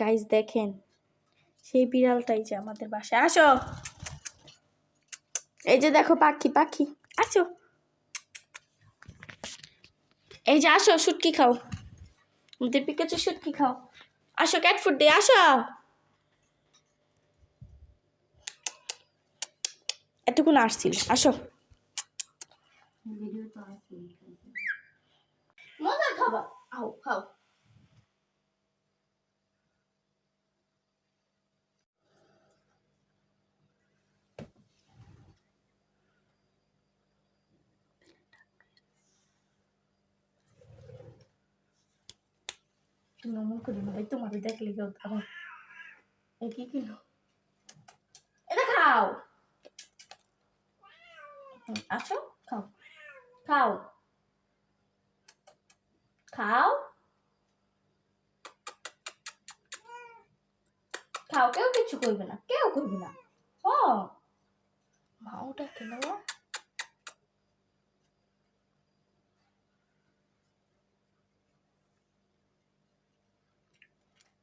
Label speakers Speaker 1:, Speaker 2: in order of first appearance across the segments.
Speaker 1: Guys দেখেন, সেই বিড়ালটাই যে আমাদের বাসায়। আসো। এই যে দেখো পাখি পাখি। আসো। এই যে আসো, শুটকি খাও। আমাদের পিকাচু শুটকি খাও। আসো ক্যাট ফুড দিয়ে আসো। এতক্ষণ আসছিল। আসো। মজা খাবা। খাও খাও। তুমি অমন করে না ভাই তোমার দেখলে কেউ আবার এ কি কিনো এটা খাও আসো খাও খাও খাও খাও কেউ কিছু করবে না কেউ করবে না ও মা ওটা কেন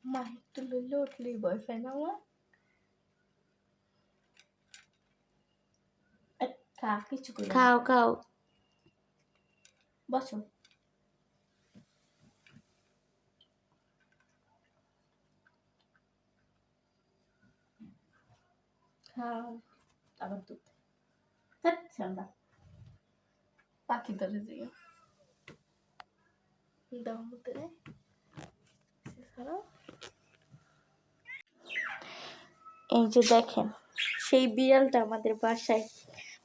Speaker 1: মা একটু লইলে উঠলেই বয়ফ্রেন্ড আমার খা কিছু
Speaker 2: খাও খাও
Speaker 1: বসো খাও আবার দুধ ঠান্ডা পাখি ধরে দিও দাও মতো রে এই যে দেখেন, সেই বিড়ালটা আমাদের বাসায়।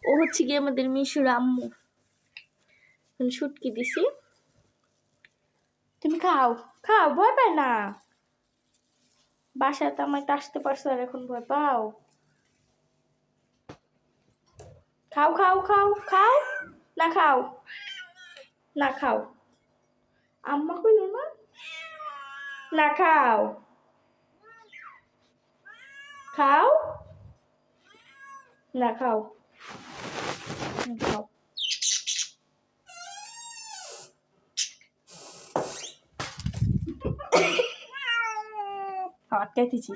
Speaker 1: ও হচ্ছে গিয়ে আমাদের মিশুর আম্মু। শুটকি দিছি। তুমি খাও খাও, ভয় পায় না। বাসাতে আমার একটা আসতে পারছ আর এখন ভয় পাও। খাও খাও খাও খাও, না খাও না খাও। আম্মা কইল না না খাও। খাও না খাও হুম, খাও আটকাইতেছি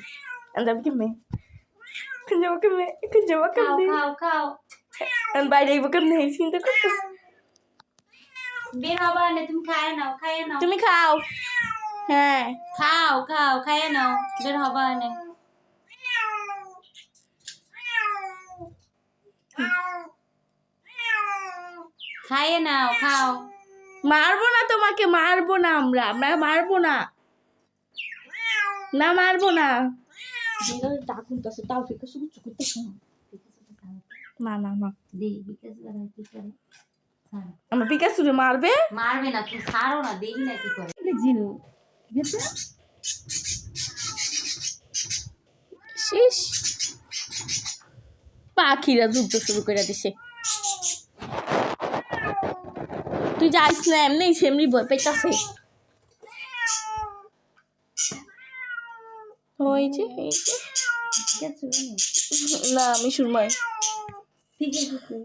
Speaker 1: যাব কেমনে যাব কেমনে যাব
Speaker 2: খাও
Speaker 1: কেমনে
Speaker 2: খাও খাও
Speaker 1: আমি বাইরে আইবো কেমনে চিন্তা করতেছি
Speaker 2: বের হবা না তুমি খায় নাও খায় নাও
Speaker 1: তুমি খাও হ্যাঁ
Speaker 2: খাও খাও খায় নাও বের হবা না খাইয়ে নাও খাও।
Speaker 1: মারবো না তোমাকে মারবো না আমরা। আমরা মারবো না। না মারবো না।
Speaker 2: বিকাশ
Speaker 1: মারবে?
Speaker 2: মারবে না তুমি ছাড়ো না দেখি না কি করে।
Speaker 1: জিরো শেষ পাখিরা যুদ্ধ শুরু করে দিছে। তুই যাইস না এমনি সেমনি বই পেতাছে হয়েছে এই যে।
Speaker 2: ঠিক আছে
Speaker 1: না আমি সুরময়
Speaker 2: ঠিক আছে।